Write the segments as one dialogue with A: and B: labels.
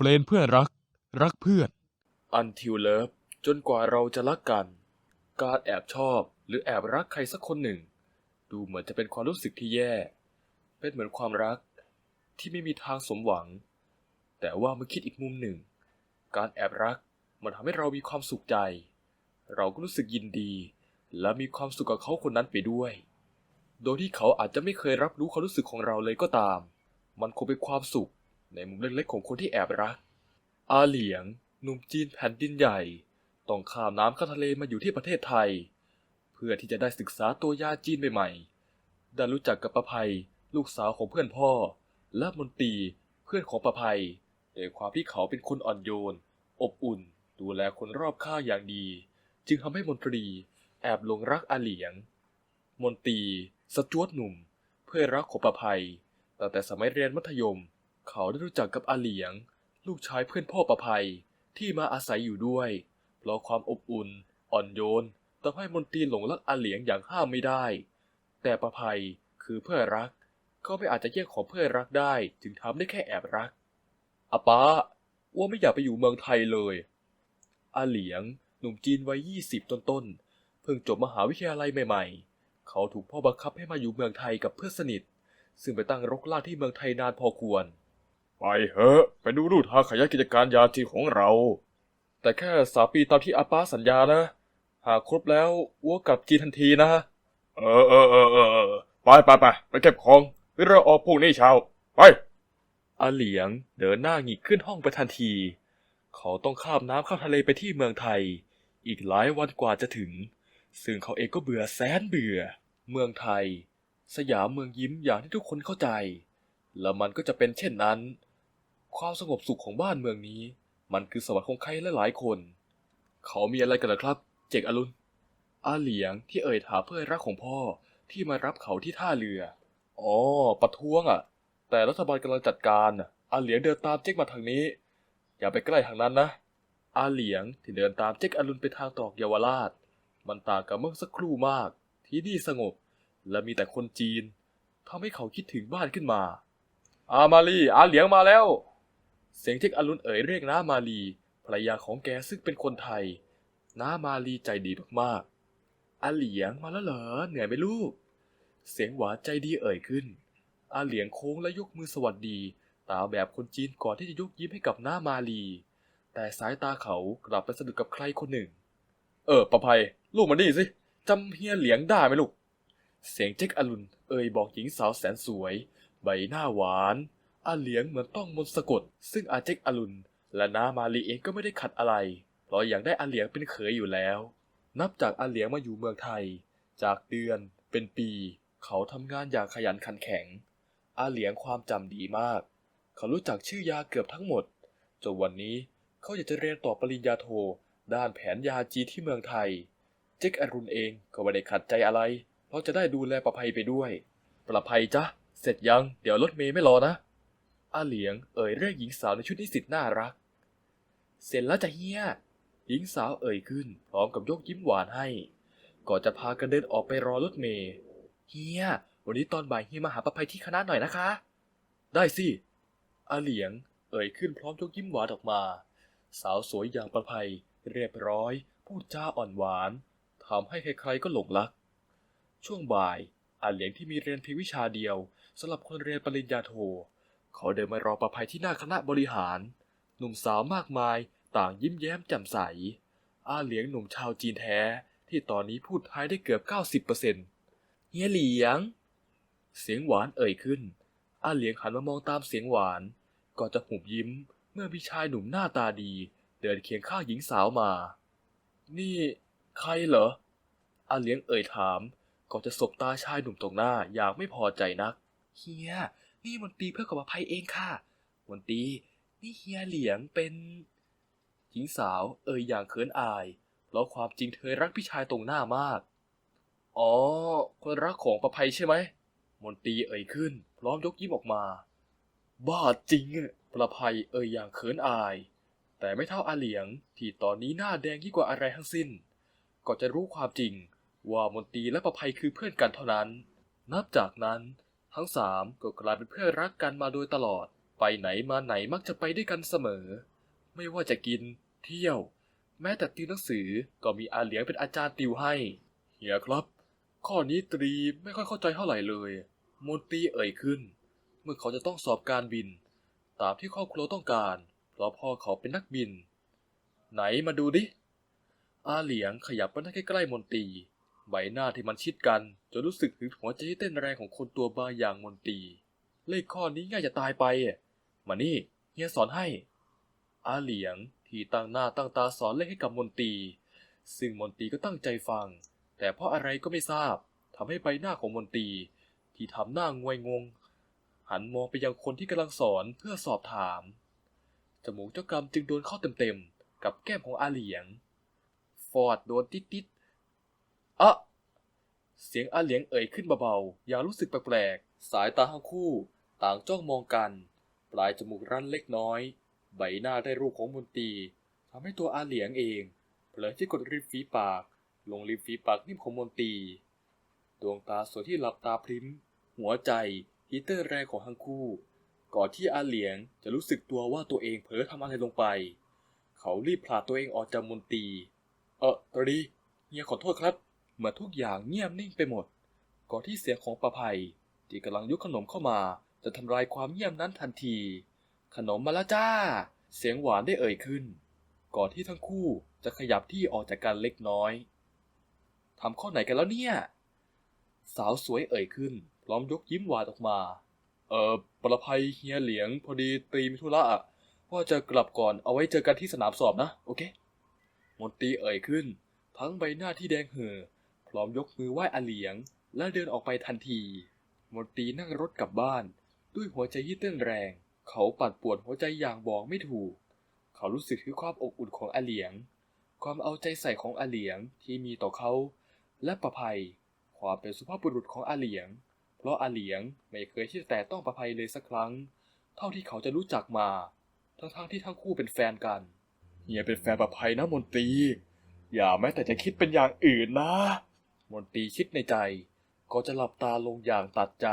A: เฟรนเพื่อนรัก รักเพื่อน
B: Until Love จนกว่าเราจะรักกัน การแอบชอบหรือแอบรักใครสักคนหนึ่ง ดูเหมือนจะเป็นความรู้สึกที่แย่ เป็นเหมือนความรักที่ไม่มีทางสมหวัง แต่ว่าเมื่อคิดอีกมุมหนึ่ง การแอบรักมันทำให้เรามีความสุขใจ เราก็รู้สึกยินดี และมีความสุขกับเขาคนนั้นไปด้วย โดยที่เขาอาจจะไม่เคยรับรู้ความรู้สึกของเราเลยก็ตาม มันคงเป็นความสุข ในมุมเล็กๆของคนที่แอบรัก อาเหลียงหนุ่มจีนแผ่นดินใหญ่ ต้องข้ามน้ำข้ามทะเลมาอยู่ที่ประเทศไทย เพื่อที่จะได้ศึกษาตัวยาจีนใหม่ๆได้รู้จักกับประภัยลูกสาวของเพื่อนพ่อ และมนตรีเพื่อนของประภัยด้วยความที่เขาเป็นคนอ่อนโยน อบอุ่น ดูแลคนรอบข้างอย่างดี จึงทำให้มนตรีแอบหลงรักอาเหลียง มนตรีสจวตหนุ่ม เพื่อนรักของประภัยตั้งแต่สมัยเรียนมัธยม เขาได้รู้จักกับอาเหลียง ลูกชายเพื่อนพ่อประภัยที่มาอาศัยอยู่ด้วย เพราะความอบอุ่น อ่อนโยนทำให้มนตรีหลงรักอาเหลียงอย่างห้ามไม่ได้ แต่ประภัยคือเพื่อนรัก ก็ไม่อาจจะแยกของเพื่อนรักได้จึงทำได้แค่แอบรักอาป้าว่าไม่อยากไปอยู่เมืองไทยเลยอาเหลียง หนุ่มจีนวัยยี่สิบต้นๆ เพิ่งจบมหาวิทยาลัยใหม่ ๆ เขาถูกพ่อบังคับให้มาอยู่เมืองไทยกับเพื่อนสนิท ซึ่งไปตั้งรกรากที่เมืองไทยนานพอควร ไปเถอะไปดูรูทางขยายกิจการยาจีของเรา แต่แค่สามปีตามที่อาป้าสัญญานะ หากครบแล้วอ้วกลับจีนทันทีนะ เออเออเออเออไปไปไปไปเก็บของเราออกพรุ่งนี้เช้าไปอาเหลียงเดินหน้าหงิกขึ้นห้องไปทันที เขาต้องข้ามน้ำข้ามทะเลไปที่เมืองไทย อีกหลายวันกว่าจะถึง ซึ่งเขาเองก็เบื่อแสนเบื่อ เมืองไทย สยามเมืองยิ้มอย่างที่ทุกคนเข้าใจ แล้วมันก็จะเป็นเช่นนั้น ความสงบสุขของบ้านเมืองนี้ มันคือสวรรค์ของใครหลายๆคน เขามีอะไรกันเหรอครับ เจกอรุณอาเหลียงที่เอ่ยถามเพื่อนรักของพ่อที่มารับเขาที่ท่าเรือ อ๋อ ประท้วงอะ แต่รัฐบาลกำลังจัดการอาเหลียงเดินตามเจ๊กมาทางนี้ อย่าไปใกล้ทางนั้นนะ อาเหลียงที่เดินตามเจ๊กอรุณไปทางตอกเยาวราช มันต่างกับเมื่อสักครู่มาก ที่นี่สงบ และมีแต่คนจีนทำให้เขาคิดถึงบ้านขึ้นมา อามาลีอาเหลียงมาแล้ว เสียงเจ๊กอรุณเอ่ยเรียกน้ามาลีภรรยาของแกซึ่งเป็นคนไทย น้ามาลีใจดีมากๆอาเหลียงมาแล้วเหรอเหนื่อยไหมลูก เสียงหวานใจดีเอ่ยขึ้นอาเหลียงโค้งและยกมือสวัสดี ตาแบบคนจีนก่อนที่จะยกยิ้มให้กับน้ามาลี แต่สายตาเขากลับไปสะดุดกับใครคนหนึ่ง เออประภัย ลูกมานี่สิจำเฮียเหลียงได้ไหมลูก เสียงเจ๊กอรุณเอ่ยบอกหญิงสาวแสนสวย ใบหน้าหวาน อาเหลียงเหมือนต้องมนต์สะกด ซึ่งอาเจ๊กอรุณ และน้ามาลีเองก็ไม่ได้ขัดอะไรเพราะอยากได้อาเหลียงเป็นเขยอยู่แล้ว นับจากอาเหลียงมาอยู่เมืองไทย จากเดือนเป็นปี เขาทำงานอย่างขยันขันแข็ง อาเหลียงความจำดีมาก เขารู้จักชื่อยาเกือบทั้งหมดจนวันนี้เขาอยากจะเรียนต่อปริญญาโท ด้านแผนยาจีที่เมืองไทย เจ๊กอรุณเองก็ไม่ได้ขัดใจอะไร เพราะจะได้ดูแลประภัยไปด้วย ประภัยจ๊ะเสร็จยัง เดี๋ยวรถเมย์ไม่รอนะ อาเหลียงเอ่ยเรียกหญิงสาวในชุดนิสิตน่ารัก เสร็จแล้วจะเฮียหญิงสาวเอ่ยขึ้น พร้อมกับยกยิ้มหวานให้ ก่อนจะพากันเดินออกไปรอรถเมย์เฮียวันนี้ตอนบ่ายเฮียมาหาประภัยที่คณะหน่อยนะคะ ได้สิอาเหลียง เอ่ยขึ้นพร้อมยกยิ้มหวานออกมา สาวสวยอย่างประภัย เรียบร้อย พูดจาอ่อนหวานทำให้ใครๆก็หลงรัก ช่วงบ่ายอาเหลียงที่มีเรียนเพียงวิชาเดียวสำหรับคนเรียนปริญญาโท เขาเดินมารอประภัยที่หน้าคณะบริหาร หนุ่มสาวมากมายต่างยิ้มแย้มแจ่มใส อาเหลียงหนุ่มชาวจีนแท้ ที่ตอนนี้พูดไทยได้เกือบ 90%เเฮียเหลียง เสียงหวานเอ่ยขึ้น อาเหลียงหันมามองตามเสียงหวานก่อนจะหุบยิ้ม เมื่อมีชายหนุ่มหน้าตาดี เดินเคียงข้างหญิงสาวมา นี่ ใครเหรอ อาเหลียงเอ่ยถามก่อนจะสบตาชายหนุ่มตรงหน้าอย่างไม่พอใจนัก เฮีย นี่มนตรีเพื่อขออภัยเองค่ะมนตรีนี่เฮียเหลียงเป็น หญิงสาวเอ่ยอย่างเขินอาย เพราะความจริงเธอรักพี่ชายตรงหน้ามาก อ๋อ คนรักของประภัยใช่ไหม มนตรีเอ่ยขึ้น พร้อมยกยิ้มออกมา บ้าจริงประภัยเอ่ยอย่างเขินอาย แต่ไม่เท่าอาเหลียงที่ตอนนี้หน้าแดงยิ่งกว่าอะไรทั้งสิ้น ก็จะรู้ความจริงว่ามนตรีและประภัยคือเพื่อนกันเท่านั้น นับจากนั้น ทั้งสามก็กลายเป็นเพื่อนรักกันมาโดยตลอด ไปไหนมาไหนมักจะไปด้วยกันเสมอ ไม่ว่าจะกิน เที่ยว แม้แต่ติวหนังสือก็มีอาเหลียงเป็นอาจารย์ติวให้ เฮียครับ ข้อนี้ตรีไม่ค่อยเข้าใจเท่าไหร่เลยมนตรีเอ่ยขึ้น เมื่อเขาจะต้องสอบการบิน ตามที่ครอบครัวต้องการ เพราะพ่อเขาเป็นนักบิน ไหนมาดูดิอาเหลียงขยับมานั่งใกล้ๆมนตรี ใบหน้าที่มันชิดกันจนรู้สึกถึงหัวใจที่เต้นแรงของคนตัวบางอย่างมนตรีเลขข้อนี้ง่ายจะตายไปมานี่เฮียสอนให้ อาเหลียงที่ตั้งหน้าตั้งตาสอนเลขให้กับมนตรีซึ่งมนตรีก็ตั้งใจฟัง แต่เพราะอะไรก็ไม่ทราบทำให้ใบหน้าของมนตรีที่ทำหน้างวยงง หันมองไปยังคนที่กำลังสอนเพื่อสอบถาม จมูกเจ้ากรรมจึงโดนเข้าเต็มๆกับแก้มของอาเหลียง ฟอดโดนติดติดๆ อะเสียงอาเหลียงเอ่ยขึ้นเบาๆ อย่างรู้สึกแปลกๆ สายตาทั้งคู่ต่างจ้องมองกัน ปลายจมูกรั้นเล็กน้อย ใบหน้าได้รูปของมนตรีทำให้ตัวอาเหลียงเองเผลอที่กดริมฝีปาก ลงริมฝีปากนิ่มของมนตรีดวงตาสวยที่หลับตาพริ้ม หัวใจทีเต้นแรงของทั้งคู่ ก่อนที่อาเหลียงจะรู้สึกตัวว่าตัวเองเผลอทำอะไรลงไป เขารีบผลาตัวเองออกจากมนตรีเออตรีเฮียขอโทษครับ เมื่อทุกอย่างเงียบนิ่งไปหมด ก่อนที่เสียงของประภัย ที่กำลังยกขนมเข้ามา จะทำลายความเงียบนั้นทันที ขนมมาแล้วจ้า เสียงหวานได้เอ่ยขึ้น ก่อนที่ทั้งคู่จะขยับที่ออกจากกันเล็กน้อยทำข้อไหนกันแล้วเนี่ย สาวสวยเอ่ยขึ้นพร้อมยกยิ้มหวานออกมา เออประภัยเฮียเหลียง พอดีตรีมีธุระอะว่าจะกลับก่อนเอาไว้เจอกันที่สนามสอบนะ โอเค มนตรีเอ่ยขึ้น ทั้งใบหน้าที่แดงเห่อ พร้อมยกมือไหว้อาเหลียง และเดินออกไปทันที มนตรีนั่งรถกลับบ้าน ด้วยหัวใจที่เต้นแรง เขาปั่นปวนหัวใจอย่างบอกไม่ถูก เขารู้สึกถึงความอบอุ่นของอาเหลียง ความเอาใจใส่ของอาเหลียงที่มีต่อเขา และประภัย ความเป็นสุภาพบุรุษของอาเหลียง เพราะอาเหลียงไม่เคยที่จะแตะต้องประภัยเลยสักครั้ง เท่าที่เขาจะรู้จักมา ทั้งๆที่ทั้งคู่เป็นแฟนกันเฮียเป็นแฟนประภัยนะมนตรีอย่าแม้แต่จะคิดเป็นอย่างอื่นนะ มนตรีคิดในใจก็จะหลับตาลงอย่างตัดใจ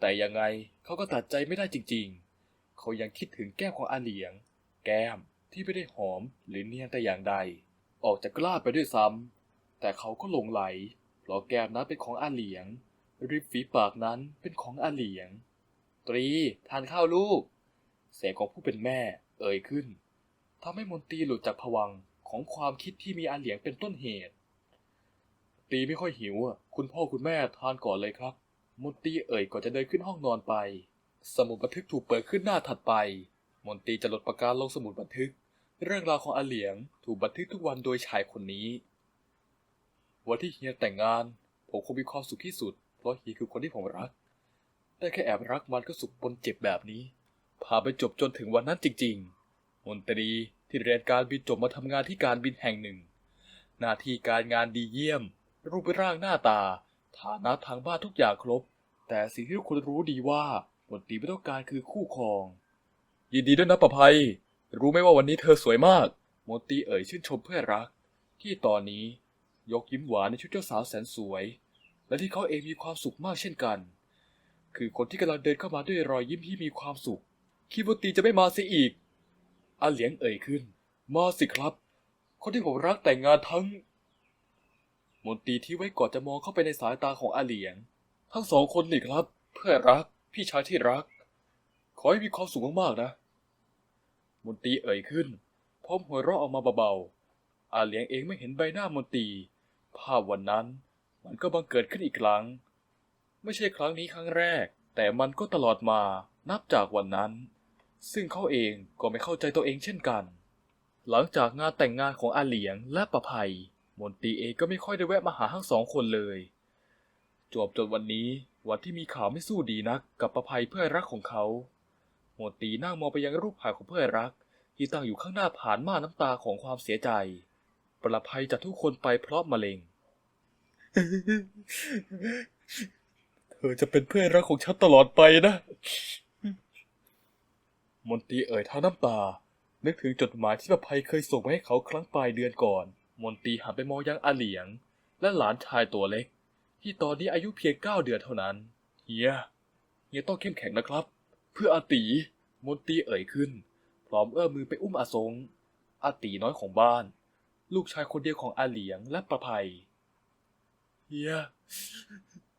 B: แต่ยังไงเขาก็ตัดใจไม่ได้จริงๆ เขายังคิดถึงแก้มของอาเหลียง แก้มที่ไม่ได้หอมหรือเนียนแต่อย่างใด ออกจากกล้าไปด้วยซ้ำแต่เขาก็หลงไหล เพราะแก้มนั้นเป็นของอาเหลียง ริมฝีปากนั้นเป็นของอาเหลียง ตรีทานข้าวลูก เสียงของผู้เป็นแม่เอ่ยขึ้นทำให้มนตรีหลุดจากผวังของความคิดที่มีอาเหลียงเป็นต้นเหตุ ตรีไม่ค่อยหิวอะ คุณพ่อคุณแม่ทานก่อนเลยครับ มนตรีเอ่ยก่อนจะเดินขึ้นห้องนอนไป สมุดบันทึกถูกเปิดขึ้นหน้าถัดไป มนตรีจะลดปากกาลงสมุดบันทึก เรื่องราวของอาเหลียงถูกบันทึกทุกวันโดยชายคนนี้ วันที่เฮียแต่งงาน ผมคงมีความสุขที่สุด เพราะเฮียคือคนที่ผมรัก แต่แค่แอบรักมันก็สุขปนเจ็บแบบนี้ พาไปจบจนถึงวันนั้นจริง ๆ มนตรีที่เรียนการบินจบมาทำงานที่การบินแห่งหนึ่ง หน้าที่การงานดีเยี่ยม รูปร่างหน้าตา ฐานะทางบ้านทุกอย่างครบ แต่สิ่งที่ทุกคนรู้ดีว่ามนตรีไม่ต้องการคือคู่ครอง ยินดีด้วยนะประภัย รู้ไหมว่าวันนี้เธอสวยมากมนตรีเอ่ยชื่นชมเพื่อรัก ที่ตอนนี้ยกยิ้มหวานในชุดเจ้าสาวแสนสวย และที่เขาเองมีความสุขมากเช่นกัน คือคนที่กำลังเดินเข้ามาด้วยรอยยิ้มที่มีความสุขคิดว่าตีจะไม่มาเสียอีกอาเหลียงเอ่ยขึ้น มาสิครับ คนที่ผมรักแต่งงานทั้ง มนตรีที่ไว้ก่อนจะมองเข้าไปในสายตาของอาเหลียง ทั้งสองคนนี่ครับ เพื่อนรัก พี่ชายที่รัก ขอให้มีความสุขมากๆนะ มนตรีเอ่ยขึ้น พร้อมหัวเราะออกมาเบาๆ อาเหลียงเองไม่เห็นใบหน้ามนตรี ภาพวันนั้น มันก็บังเกิดขึ้นอีกครั้ง ไม่ใช่ครั้งนี้ครั้งแรก แต่มันก็ตลอดมา นับจากวันนั้น ซึ่งเขาเองก็ไม่เข้าใจตัวเองเช่นกัน หลังจากงานแต่งงานของอาเหลียงและประภัย มนตีเองก็ไม่ค่อยได้แวะมาหาทั้งสองคนเลย จวบจนวันนี้วันที่มีข่าวไม่สู้ดีนักกับประภัยเพื่อนรักของเขา มนตีนั่งมองไปยังรูปถ่ายของเพื่อนรัก ที่ตั้งอยู่ข้างหน้าผ่านม่านน้ำตาของความเสียใจ ประภัยจากทุกคนไปเพราะมะเร็ง เธอจะเป็นเพื่อนรักของฉันตลอดไปนะ มนตีเอ่ยท่าน้ำตา นึกถึงจดหมายที่ประภัยเคยส่งไปให้เขาครั้งปลายเดือนก่อน มนตรีหันไปมองยังอาเหลียง และหลานชายตัวเล็ก ที่ตอนนี้อายุเพียงเก้าเดือนเท่านั้น เฮียเฮียต้องเข้มแข็งนะครับ เพื่ออาตีมนตรีเอ่ยขึ้น พร้อมเอื้อมมือไปอุ้มอาสงอาตีน้อยของบ้าน ลูกชายคนเดียวของอาเหลียงและประภัยเฮีย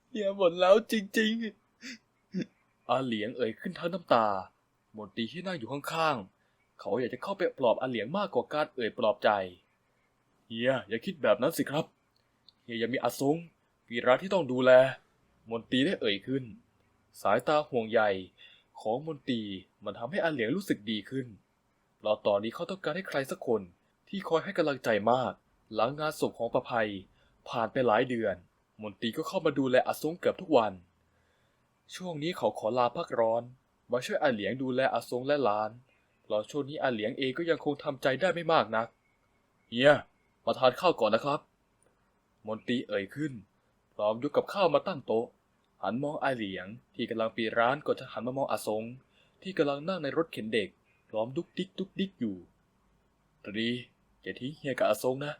B: เฮียหมดแล้วจริง ๆ อาเหลียงเอ่ยขึ้นทั้งน้ำตามนตรีที่นั่งอยู่ข้างๆ เขาอยากจะเข้าไปปลอบอาเหลียงมากกว่าการเอ่ยปลอบใจ เฮียอย่าคิดแบบนั้นสิครับเฮียยังมีอาซงวีระที่ต้องดูแล มนตรีได้เอ่ยขึ้น สายตาห่วงใยของมนตรีมันทำให้อาเหลียงรู้สึกดีขึ้นเพราะตอนนี้เขาต้องการให้ใครสักคนที่คอยให้กำลังใจมาก หลังงานศพของประภัย ผ่านไปหลายเดือน มนตรีก็เข้ามาดูแลอาซงเกือบทุกวัน ช่วงนี้เขาขอลาพักร้อน มาช่วยอาเหลียงดูแลอาซงและหลานเพราะช่วงนี้อาเหลียงเองก็ยังคงทำใจได้ไม่มากนักเฮีย มาทานข้าวก่อนนะครับ มนตรีเอ่ยขึ้น พร้อมยกกับข้าวมาตั้งโต๊ะ หันมองอาเหลียง ที่กำลังปีร้านก่อนจะหันมามองอาสง ที่กำลังนั่งในรถเข็นเด็ก พร้อมดุกดิกดุกดิกอยู่ตรีอย่าทิ้งเฮียกับอาสงนะ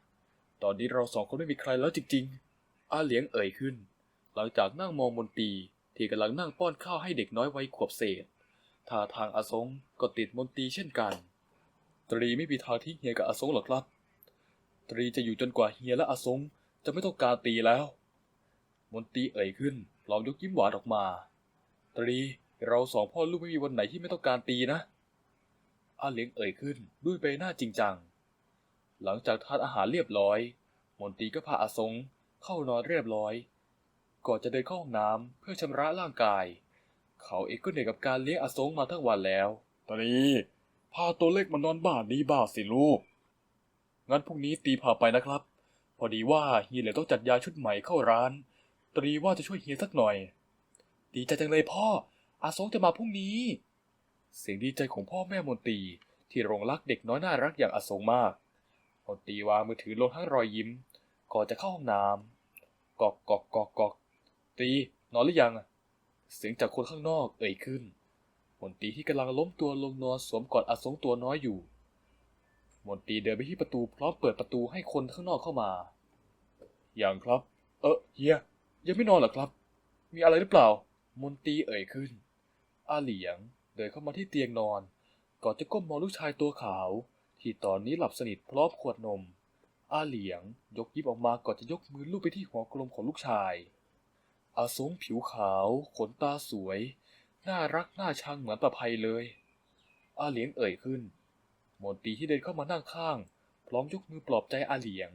B: ตอนนี้เราสองคนไม่มีใครแล้วจริงๆ อาเหลียงเอ่ยขึ้น หลังจากนั่งมองมนตรีที่กำลังนั่งป้อนข้าวให้เด็กน้อยวัยขวบเศษท่าทางอาสงก็ติดมนตรีเช่นกัน ตรีไม่มีทางทิ้งเฮียกับอาสงหรอกครับ ตรีจะอยู่จนกว่าเฮียและอาสงจะไม่ต้องการตีแล้ว มนตรีเอ่ยขึ้นพร้อมยกยิ้มหวานออกมา ตรีเราสองพ่อลูกไม่มีวันไหนที่ไม่ต้องการตีนะอาเลียงเอ่ยขึ้นด้วยใบหน้าจริงจัง หลังจากทานอาหารเรียบร้อย มนตรีก็พาอาสงเข้านอนเรียบร้อย ก่อนจะเดินเข้าห้องน้ำเพื่อชำระร่างกาย เขาเองก็เหนื่อยกับการเลี้ยงอาสงมาทั้งวันแล้ว ตรีพาตัวเล็กมานอนบ้านนี้บ้างสิลูก งั้นพรุ่งนี้ตีพาไปนะครับ พอดีว่าเฮียเหลือต้องจัดยาชุดใหม่เข้าร้าน ตรีว่าจะช่วยเฮียสักหน่อย ดีใจจังเลยพ่อ อาซงจะมาพรุ่งนี้ เสียงดีใจของพ่อแม่มนตรีที่หลงรักเด็กน้อยน่ารักอย่างอาซงมากมนตรีวางมือถือลงทั้งรอยยิ้ม ก่อนจะเข้าห้องน้ำกอกกอกกอกกอกตีนอนหรือยัง เสียงจากคนข้างนอกเอ่ยขึ้นมนตรีที่กำลังล้มตัวลงนอนสวมกอดอาซงตัวน้อยอยู่ มนตรีเดินไปที่ประตูพร้อมเปิดประตูให้คนข้างนอกเข้ามา อย่างครับ เออเฮียยังไม่นอนหรอครับ มีอะไรหรือเปล่า มนตรีเอ่ยขึ้น อาเหลียงเดินเข้ามาที่เตียงนอน ก่อนจะก้มมองลูกชายตัวขาว ที่ตอนนี้หลับสนิทพร้อมขวดนม อาเหลียงยกยิบออกมาก่อนจะยกมือลูบไปที่หัวกลมของลูกชาย อาสงผิวขาว ขนตาสวย น่ารักน่าชังเหมือนประภัยเลย อาเหลียงเอ่ยขึ้น มนตีที่เดินเข้ามานั่งข้าง พร้อมยกมือปลอบใจอาเหลียง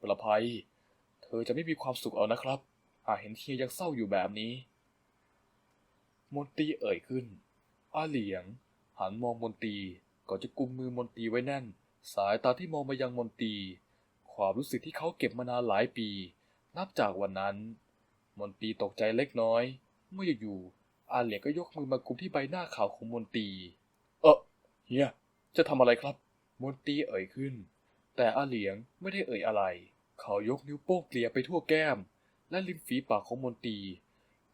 B: ประภัย เธอจะไม่มีความสุขเอานะครับ หากเห็นเฮียยังเศร้าอยู่แบบนี้ มนตีเอ่ยขึ้น อาเหลียง หันมองมนตีก่อนจะกุมมือมนตีไว้แน่น สายตาที่มองมายังมนตี ความรู้สึกที่เขาเก็บมานานหลายปี นับจากวันนั้น มนตีตกใจเล็กน้อย เมื่ออยู่อาเหลียงก็ยกมือมากุมที่ใบหน้าขาวของมนตี เออเฮีย จะทำอะไรครับ มนตีเอ่ยขึ้น แต่อาเหลียงไม่ได้เอ่ยอะไร เขายกนิ้วโป้งเกลี่ยไปทั่วแก้ม และริมฝีปากของมนตี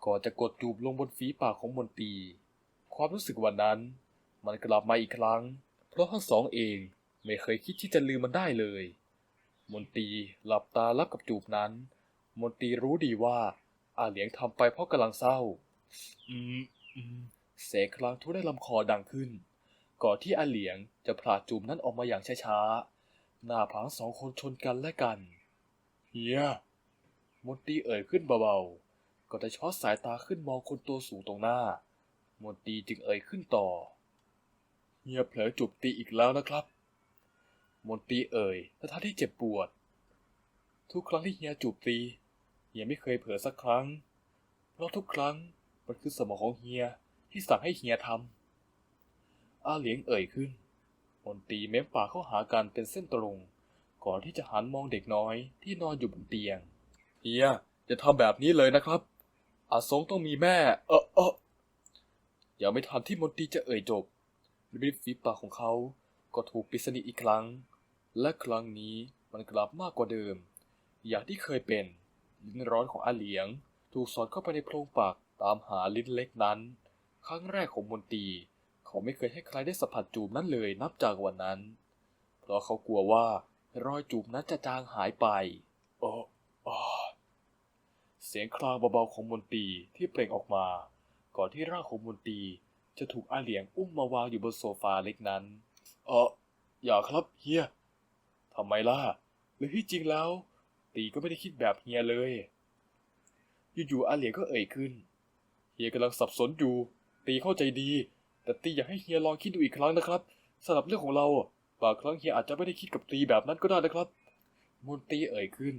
B: ก่อนจะกดจูบลงบนฝีปากของมนตี ความรู้สึกวันนั้น มันกลับมาอีกครั้ง เพราะทั้งสองเองไม่เคยคิดที่จะลืมมันได้เลย มนตีหลับตารับกับจูบนั้น มนตีรู้ดีว่า อาเหลียงทำไปเพราะกำลังเศร้า อืมอืมเสกครางทุได้ลำคอดังขึ้น ก่อนที่อาเหลียงจะผลาจูบนั้นออกมาอย่างช้าๆ หน้าผางสองคนชนกันและกัน เฮียมนตรีเอ่ยขึ้นเบาๆก็จะช็อตสายตาขึ้นมองคนตัวสูงตรงหน้า มนตรีจึงเอ่ยขึ้นต่อ เฮียเผลอจูบตีอีกแล้วนะครับ มนตรีเอ่ยและท่าที่เจ็บปวด ทุกครั้งที่เฮียจูบตี เฮียไม่เคยเผลอสักครั้ง เพราะทุกครั้งมันคือสมองของเฮียที่สั่งให้เฮียทำ อาเหลียงเอ่ยขึ้นมนตีเม้มปากเข้าหากันเป็นเส้นตรง ก่อนที่จะหันมองเด็กน้อยที่นอนอยู่บนเตียงเฮียจะทำแบบนี้เลยนะครับ อาสงต้องมีแม่ เออเออยังไม่ทันที่มนตีจะเอ่ยจบริบฝีปากของเขาก็ถูกปิดสนิทอีกครั้ง และครั้งนี้มันกลับมากกว่าเดิม อย่างที่เคยเป็นลิ้นร้อนของอาเหลียง ถูกสอดเข้าไปในโพรงปากตามหาลิ้นเล็กนั้น ครั้งแรกของมนตรี เขาไม่เคยให้ใครได้สัมผัสจูบนั้นเลยนับจากวันนั้น เพราะเขากลัวว่ารอยจูบนั้นจะจางหายไปโอ้โอ้เสียงคลางเบาๆของมนตรีที่เปล่งออกมา ก่อนที่ร่างของมนตรีจะถูกอาเหลียงอุ้มมาวางอยู่บนโซฟาเล็กนั้น เอออย่าครับเฮียทำไมล่ะ หรือที่จริงแล้ว ตีก็ไม่ได้คิดแบบเฮียเลย อยู่ๆอาเหลียงก็เอ่ยขึ้น เฮียกำลังสับสนอยู่ ตีเข้าใจดี แต่ตีอยากให้เฮียลองคิดดูอีกครั้งนะครับสำหรับเรื่องของเราบางครั้งเฮียอาจจะไม่ได้คิดกับตีแบบนั้นก็ได้นะครับมนตีเอ่ยขึ้น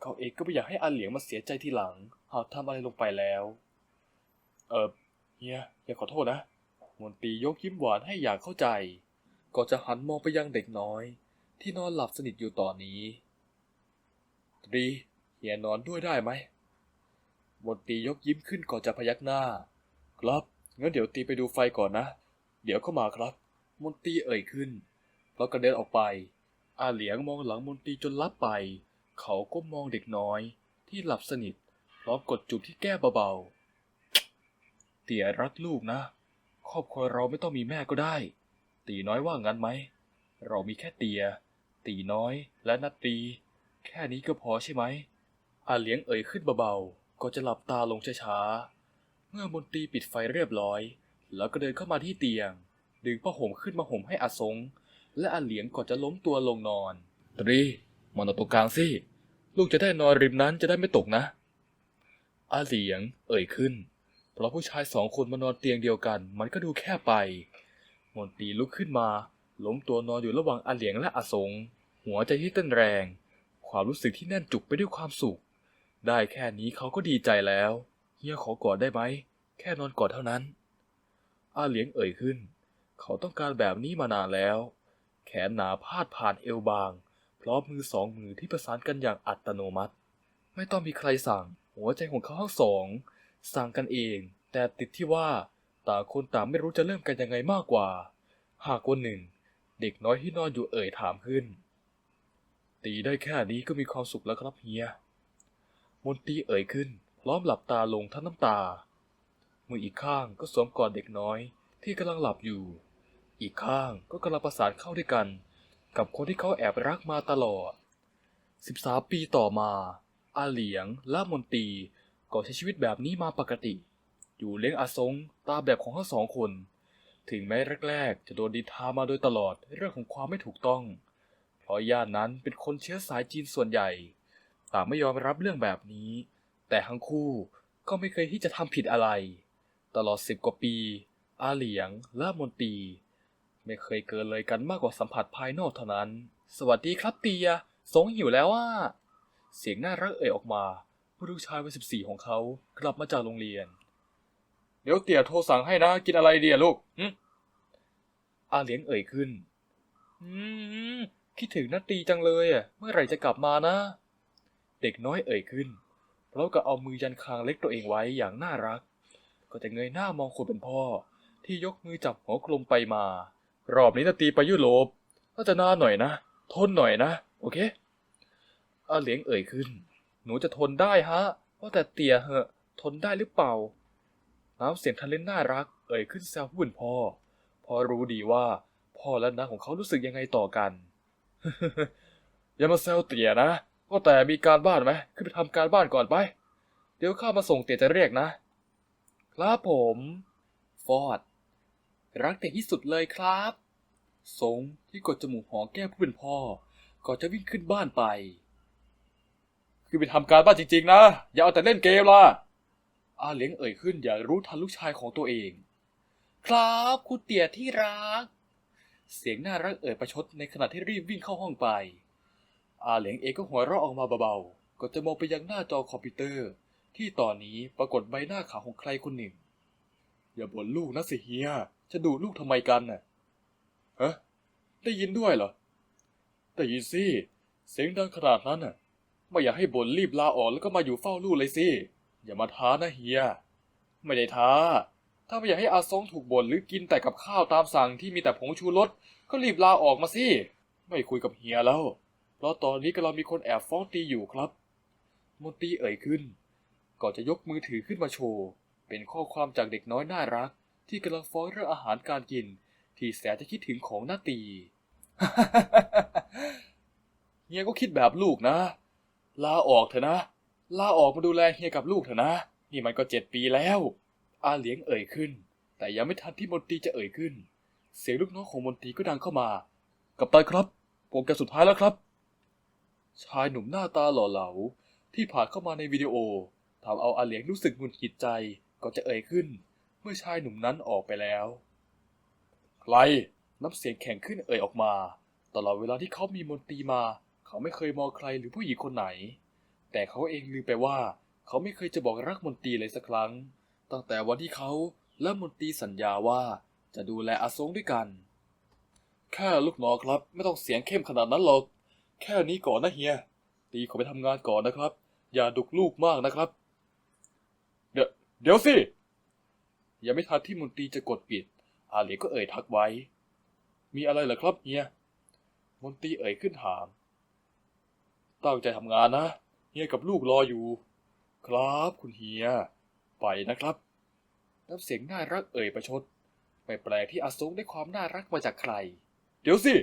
B: เขาเองก็ไม่อยากให้อาเหลียงมาเสียใจทีหลัง หากทำอะไรลงไปแล้ว เออเฮียเฮียขอโทษนะมนตียกยิ้มหวานให้อย่างเข้าใจก่อนจะหันมองไปยังเด็กน้อย ที่นอนหลับสนิทอยู่ตอนนี้ตรีเฮียนอนด้วยได้ไหมมนตียกยิ้มขึ้นก่อนจะพยักหน้า ครับ งั้นเดี๋ยวตีไปดูไฟก่อนนะ เดี๋ยวก็มาครับ มนตรีเอ่ยขึ้น แล้วก็เดินออกไป อาเหลียงมองหลังมนตรีจนลับไป เขาก็มองเด็กน้อย ที่หลับสนิทพร้อมกดจุบที่แก้เบาๆ เตี่ยรักลูกนะ ครอบครัวเราไม่ต้องมีแม่ก็ได้ ตีน้อยว่างั้นไหม เรามีแค่เตีย ตีน้อยและนัตตี แค่นี้ก็พอใช่ไหมอาเหลียงเอ่ยขึ้นเบาๆ ก็จะหลับตาลงช้าๆ เมื่อมนตรีปิดไฟเรียบร้อย แล้วก็เดินเข้ามาที่เตียง ดึงผ้าห่มขึ้นมาห่มให้อาสง และอาเหลียงก่อนจะล้มตัวลงนอน ตรีมานอนตรงกลางสิลูกจะได้นอนริมนั้นจะได้ไม่ตกนะ อาเหลียง เอ่ยขึ้น เพราะผู้ชายสองคนมานอนเตียงเดียวกัน มันก็ดูแค่ไป มนตรีลุกขึ้นมา ล้มตัวนอนอยู่ระหว่างอาเหลียงและอาสง หัวใจที่เต้นแรง ความรู้สึกที่แน่นจุกไปด้วยความสุข ได้แค่นี้เขาก็ดีใจแล้ว เฮียขอกอดได้ไหม แค่นอนกอดเท่านั้น อาเหลียงเอ่ยขึ้น เขาต้องการแบบนี้มานานแล้ว แขนหนาพาดผ่านเอวบาง พร้อมมือสองมือที่ประสานกันอย่างอัตโนมัติ ไม่ต้องมีใครสั่ง หัวใจของเขาทั้งสอง สั่งกันเอง แต่ติดที่ว่าต่างคนต่างไม่รู้จะเริ่มกันยังไงมากกว่า หากวันหนึ่ง เด็กน้อยที่นอนอยู่เอ่ยถามขึ้น ตีได้แค่นี้ก็มีความสุขแล้วครับเฮีย มนตีเอ่ยขึ้นพร้อมหลับตาลงทั้งน้ำตา มืออีกข้างก็สวมกอดเด็กน้อย ที่กำลังหลับอยู่ อีกข้างก็กำลังประสานเข้าด้วยกัน กับคนที่เขาแอบรักมาตลอด 13 ปีต่อมา อาเหลียงและมนตีก็ใช้ชีวิตแบบนี้มาปกติ อยู่เลี้ยงอาซงตามแบบของทั้งสองคน ถึงแม้แรกๆ จะโดนดินทามาโดยตลอดเรื่องของความไม่ถูกต้อง เพราะย่านนั้นเป็นคนเชื้อสายจีนส่วนใหญ่ ต่างไม่ยอมรับเรื่องแบบนี้ แต่ทั้งคู่ก็ไม่เคยที่จะทำผิดอะไร ตลอดสิบกว่าปี อาเหลียงและมนตี ไม่เคยเกินเลยกันมากกว่าสัมผัสภายนอกเท่านั้น สวัสดีครับเตีย สงหิวแล้วอะเสียงน่ารักเอ่ยออกมาเมื่อลูกชายวัยสิบสี่ของเขากลับมาจากโรงเรียน เดี๋ยวเตียโทรสั่งให้นะ กินอะไรเดียลูกอาเหลียงเอ่ยขึ้น อืมคิดถึงนัตตีจังเลยอะ เมื่อไหร่จะกลับมานะ เด็กน้อยเอ่ยขึ้นเพราะก็เอามือยันคางเล็กตัวเองไว้อย่างน่ารัก ก็จะเงยหน้ามองคนเป็นพ่อ ที่ยกมือจับหัวกลมไปมา รอบนี้นาตีไปยุโรปน่าจะนานหน่อยนะ ทนหน่อยนะ โอเคอาเหลียงเอ่ยขึ้น หนูจะทนได้ฮะ ว่าแต่เตี่ยเหอะ ทนได้หรือเปล่า น้ำเสียงทะเลนน่ารัก เอ่ยขึ้นแซวผู้เป็นพ่อ พอรู้ดีว่าพ่อและน้าของเขารู้สึกยังไงต่อกัน อย่ามาแซวเตี่ยนะว่าแต่มีการบ้านไหม ขึ้นไปทำการบ้านก่อนไป เดี๋ยวข้ามาส่งเตี่ยจะเรียกนะ ครับผม ฟอร์ด รักเตี่ยที่สุดเลยครับ สงที่กดจมูกหอแก้ผู้เป็นพ่อ ก่อนจะวิ่งขึ้นบ้านไป คือไปทำการบ้านจริง ๆ นะ อย่าเอาแต่เล่นเกมล่ะ อาเลี้ยงเอ่ยขึ้นอย่ารู้ทันลูกชายของตัวเอง ครับคุณเตี่ยที่รัก เสียงน่ารักเอ่ยประชดในขณะที่รีบวิ่งเข้าห้องไป อาเหลียงเองก็หัวเราะออกมาเบาๆ ก็จะมองไปยังหน้าจอคอมพิวเตอร์ ที่ตอนนี้ปรากฏใบหน้าขาวของใครคนหนึ่ง อย่าบ่นลูกนะสิเฮีย จะดูลูกทำไมกันน่ะฮะได้ยินด้วยเหรอได้ยินสิเสียงดังขนาดนั้นน่ะ ไม่อยากให้บ่นรีบลาออกแล้วก็มาอยู่เฝ้าลูกเลยสิ อย่ามาท้านะเฮีย ไม่ได้ท้า ถ้าไม่อยากให้อาซงถูกบ่นหรือกินแต่กับข้าวตามสั่งที่มีแต่ผงชูรสก็รีบลาออกมาสิ ไม่คุยกับเฮียแล้ว เพราะตอนนี้กำลังมีคนแอบฟ้องตีอยู่ครับ มนตีเอ่ยขึ้น ก่อนจะยกมือถือขึ้นมาโชว์ เป็นข้อความจากเด็กน้อยน่ารัก ที่กำลังฟ้องเรื่องอาหารการกิน ที่แสนจะคิดถึงของหน้าตีเฮียก็คิดแบบลูกนะ ลาออกเถอะนะ ลาออกมาดูแลเฮียกับลูกเถอะนะ นี่มันก็เจ็ดปีแล้ว อาเหลียงเอ่ยขึ้น แต่ยังไม่ทันที่มนตรีจะเอ่ยขึ้น เสียงลูกน้องของมนตรีก็ดังเข้ามา กับตันครับโปรแกรมสุดท้ายแล้วครับ ชายหนุ่มหน้าตาหล่อเหลาที่ผ่านเข้ามาในวิดีโอ ทำเอาอาเหลียงรู้สึกหงุดหงิดใจก็จะเอ่ยขึ้น เมื่อชายหนุ่มนั้นออกไปแล้ว ใครน้ำเสียงแข็งขึ้นเอ่ยออกมา ตลอดเวลาที่เขามีมนตรีมา เขาไม่เคยมองใครหรือผู้หญิงคนไหน แต่เขาเองลืมไปว่า เขาไม่เคยจะบอกรักมนตรีเลยสักครั้ง ตั้งแต่วันที่เขาและมนตรีสัญญาว่าจะดูแลอาซงด้วยกัน แค่ลูกน้องครับ ไม่ต้องเสียงเข้มขนาดนั้นหรอก แค่นี้ก่อนนะเฮีย ตีขอไปทำงานก่อนนะครับ อย่าดุกลูกมากนะครับ เดี๋ยวสิ ยังไม่ทันที่มนตรีจะกดปิด อาเหลียก็เอ่ยทักไว้ มีอะไรเหรอครับเฮีย มนตรีเอ่ยขึ้นถาม ตั้งใจทำงานนะ เฮียกับลูกรออยู่ ครับคุณเฮีย ไปนะครับ น้ำเสียงน่ารักเอ่ยประชด ไม่แปลกที่อาซงได้ความน่ารักมาจากใคร เดี๋ยวสิ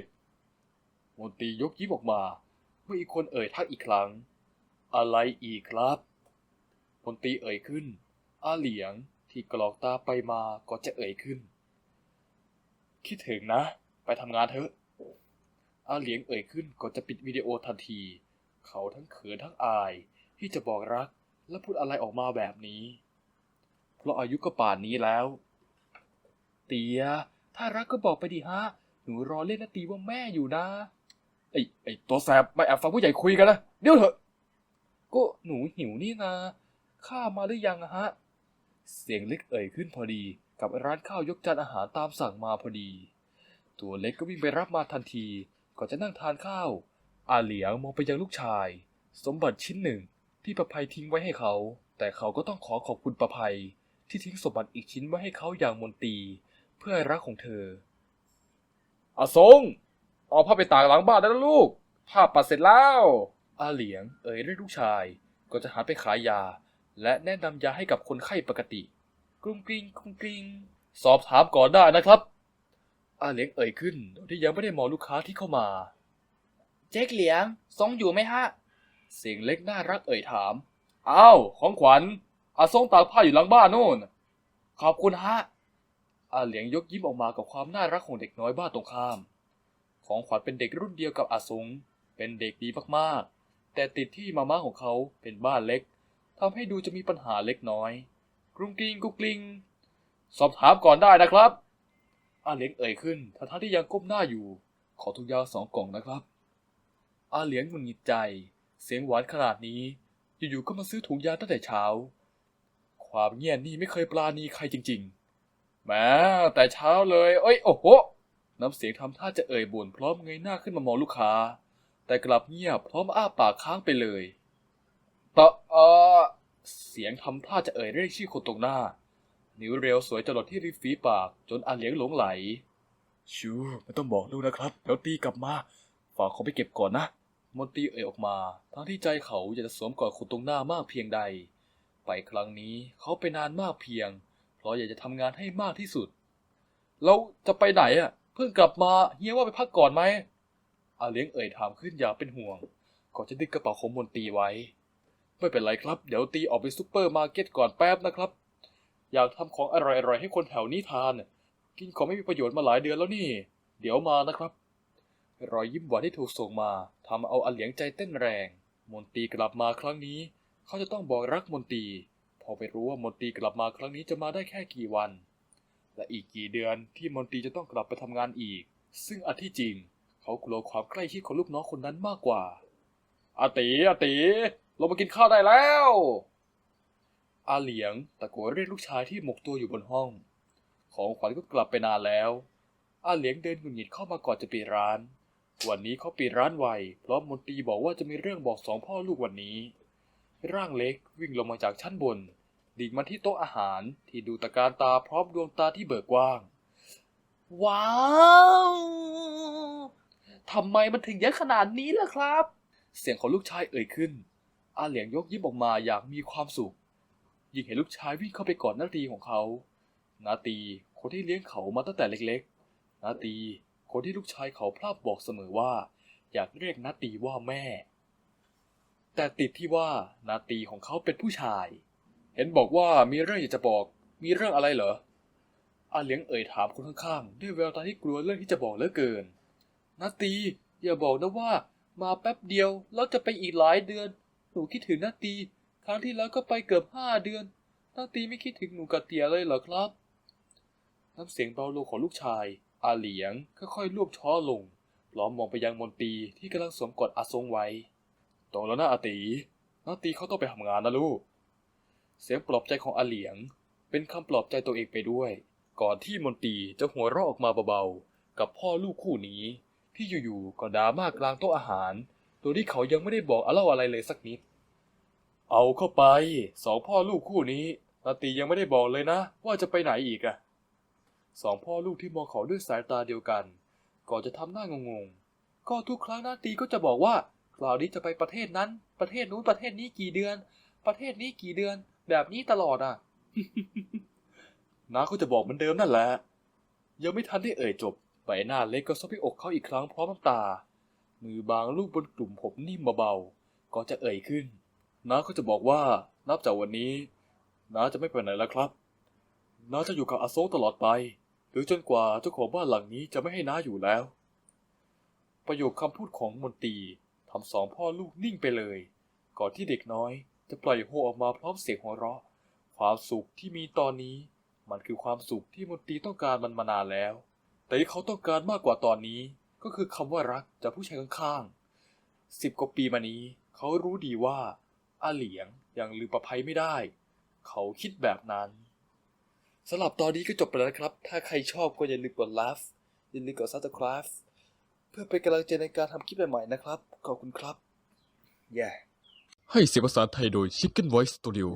B: มนตรียกยิ้มออกมา เมื่ออีกคนเอ่ยทักอีกครั้ง อะไรอีกครับ มนตรีเอ่ยขึ้น อาเหลียงที่กรอกตาไปมาก็จะเอ่ยขึ้น คิดถึงนะ ไปทำงานเถอะ อาเหลียงเอ่ยขึ้นก่อนจะปิดวิดีโอทันที เขาทั้งเขินทั้งอายที่จะบอกรักและพูดอะไรออกมาแบบนี้ เพราะอายุก็ป่านนี้แล้ว เตีย ถ้ารักก็บอกไปดิฮะ หนูรอเล่นนาตีว่าแม่อยู่นะ ไอ้ไอ้ตัวแสบมาแอบฟังผู้ใหญ่คุยกันนะ เดี๋ยวเถอะ ก็หนูหิวนี่นะ ข้ามาหรือยังฮะ เสียงเล็กเอ่ยขึ้นพอดีกับร้านข้าวยกจานอาหารตามสั่งมาพอดี ตัวเล็กก็วิ่งไปรับมาทันทีก่อนจะนั่งทานข้าว อาเหลียงมองไปยังลูกชาย สมบัติชิ้นหนึ่งที่ประภัยทิ้งไว้ให้เขา แต่เขาก็ต้องขอขอบคุณประภัย ที่ทิ้งสมบัติอีกชิ้นไว้ให้เขาอย่างมนตรีเพื่อรักของเธออาซงเอาผ้าไปตากหลังบ้านแล้วลูกผ้าปัดเสร็จแล้ว อาเหลียงเอ่ยเรียกลูกชาย ก็จะหันไปขายยา และแนะนำยาให้กับคนไข้ปกติ กรุงกริงกรุงกริงสอบถามก่อนได้นะครับ อาเหลียงเอ่ยขึ้นโดยที่ยังไม่ได้มองลูกค้าที่เข้ามา เจ๊กเหลียงซงอยู่ไหมฮะ เสียงเล็กน่ารักเอ่ยถาม อ้าว ของขวัญอาซงตากผ้าอยู่หลังบ้านโน่น ขอบคุณฮะ อาเหลียงยกยิ้มออกมากับความน่ารักของเด็กน้อยบ้านตรงข้าม ของขวัญเป็นเด็กรุ่นเดียวกับอาซงเป็นเด็กดีมากๆ แต่ติดที่มาม่าของเขาเป็นบ้านเล็ก ทำให้ดูจะมีปัญหาเล็กน้อย กรุงกริงกุกกลิง สอบถามก่อนได้นะครับอาเหลียงเอ่ยขึ้นทั้งที่ยังก้มหน้าอยู่ ขอทุกยาสองกล่องนะครับ อาเหลียงหงุดหงิดใจ เสียงหวานขนาดนี้ อยู่ๆก็มาซื้อถุงยาตั้งแต่เช้า ความเงียบนี่ไม่เคยปราณีใครจริงๆแม้แต่เช้าเลย เอ้ยโอ้โหน้ำเสียงทำท่าจะเอ่ยบ่นพร้อมเงยหน้าขึ้นมามองลูกค้า แต่กลับเงียบพร้อมอ้าปากค้างไปเลย ต่อเออเสียงทำท่าจะเอ่ยเรียกชื่อคนตรงหน้า นิ้วเร็วสวยจรดที่ริมฝีปาก จนอาเหลียงหลงไหลชูไม่ต้องบอกลูกนะครับ เดี๋ยวตีกลับมา ฝากเขาไปเก็บก่อนนะ มนตรีเอ่ยออกมา ทั้งที่ใจเขาอยากจะสวมกอดคนตรงหน้ามากเพียงใด ไปครั้งนี้เขาไปนานมากเพียง เพราะอยากจะทำงานให้มากที่สุดแล้วจะไปไหนอะ เพิ่งกลับมาเฮียว่าไปพักก่อนไหมอาเลี้ยงเอ่ยถามขึ้นอย่างเป็นห่วง ก่อนจะดึงกระเป๋าของมนตรีไว้ ไม่เป็นไรครับ เดี๋ยวตีออกไปซุปเปอร์มาร์เก็ตก่อนแป๊บนะครับ อยากทำของอร่อยๆให้คนแถวนี้ทาน กินของไม่มีประโยชน์มาหลายเดือนแล้วนี่ เดี๋ยวมานะครับ รอยยิ้มหวานที่ถูกส่งมาทำเอาอเหลียงใจเต้นแรง มนตรีกลับมาครั้งนี้ เขาจะต้องบอกรักมนตรีพอไปรู้ว่ามนตรีกลับมาครั้งนี้จะมาได้แค่กี่วัน และอีกกี่เดือนที่มนตรีจะต้องกลับไปทำงานอีก ซึ่งอันที่จริง เขากลัวความใกล้ชิดของลูกน้องคนนั้นมากกว่าอาติอาติ ลงมากินข้าวได้แล้ว อาเหลียงตะโกนเรียกลูกชายที่หมกตัวอยู่บนห้อง ของขวัญก็กลับไปนานแล้ว อาเหลียงเดินหงุดหงิดเข้ามาก่อนจะปิดร้าน วันนี้เขาปิดร้านไวเพราะมนตรีบอกว่าจะมีเรื่องบอกสองพ่อลูกวันนี้ ร่างเล็กวิ่งลงมาจากชั้นบน ดิ่งมาที่โต๊ะอาหารที่ดูตะการตาพร้อมดวงตาที่เบิกกว้าง ว้าวทำไมมันถึงเยอะขนาดนี้ล่ะครับ เสียงของลูกชายเอ่ยขึ้น อาเหลียงยกยิ้มออกมาอย่างมีความสุข ยิ่งเห็นลูกชายวิ่งเข้าไปกอดนาตีของเขา นาตีคนที่เลี้ยงเขามาตั้งแต่เล็กๆ นาตีคนที่ลูกชายเขาพลาดบอกเสมอว่า อยากเรียกนาตีว่าแม่ แต่ติดที่ว่านาตีของเขาเป็นผู้ชาย เห็นบอกว่ามีเรื่องอยากจะบอก มีเรื่องอะไรเหรออาเหลียงเอ่ยถามคนข้างๆ ด้วยแววตาที่กลัวเรื่องที่จะบอกเหลือเกิน นาตี อย่าบอกนะว่า มาแป๊บเดียวแล้วจะไปอีกหลายเดือน นูคิดถึงนาตีครั้งที่แล้วก็ไปเกือบห้าเดือนนาตีไม่คิดถึงหนูกับเตียเลยเหรอครับน้ำเสียงเบาลงของลูกชาย อาเหลียงค่อยๆรวบช้อลงพร้อมมองไปยังมนตีที่กำลังสวมกอดอาซงไว้โตแล้วนะอาตีนาตีเขาต้องไปทำงานนะลูก เสียงปลอบใจของอาเหลียง เป็นคำปลอบใจตัวเองไปด้วย ก่อนที่มนตีจะหัวเราะออกมาเบาๆ กับพ่อลูกคู่นี้ ที่อยู่ๆก็ดามากลางโต๊ะอาหาร โดยที่เขายังไม่ได้บอกอะไรอะไรเลยสักนิด เอาเข้าไปสองพ่อลูกคู่นี้นาตียังไม่ได้บอกเลยนะ ว่าจะไปไหนอีกอะสองพ่อลูกที่มองเขาด้วยสายตาเดียวกัน ก่อนจะทำหน้างงๆ ก็ทุกครั้งนาตีก็จะบอกว่าคราวนี้จะไปประเทศนั้น ประเทศนู้นประเทศนี้กี่เดือน ประเทศนี้กี่เดือน แบบนี้ตลอดอะน้าก็จะบอกเหมือนเดิมนั่นแหละ ยังไม่ทันได้เอ่ยจบใบหน้าเล็กก็ซบที่อกเขาอีกครั้งพร้อมน้ำตา มือบางลูกบนกลุ่มผมนิ่มเบาๆก็จะเอ่ยขึ้น น้าก็จะบอกว่านับจากวันนี้น้าจะไม่ไปไหนแล้วครับน้าจะอยู่กับอาโซตลอดไป หรือจนกว่าเจ้าของบ้านหลังนี้จะไม่ให้น้าอยู่แล้ว ประโยคคำพูดของมนตรีทำสองพ่อลูกนิ่งไปเลย ก่อนที่เด็กน้อยจะปล่อยโฮออกมาพร้อมเสียงหัวเราะ ความสุขที่มีตอนนี้ มันคือความสุขที่มนตรีต้องการมันมานานแล้ว แต่ที่เขาต้องการมากกว่าตอนนี้ก็คือคำว่ารักจากผู้ชายข้างๆสิบกว่าปีมานี้ เขารู้ดีว่า อาเหลียงยังลืมประภัยไม่ได้ เขาคิดแบบนั้นสำหรับตอนนี้ก็จบไปแล้วครับ ถ้าใครชอบก็อย่าลืมกดไลค์อย่าลืมกด subscribe เพื่อเป็นกำลังใจในการทำคลิปใหม่ๆนะครับ ขอบคุณครับ แย่
A: ให้เสียงภาษาไทยโดย Chicken Voice Studio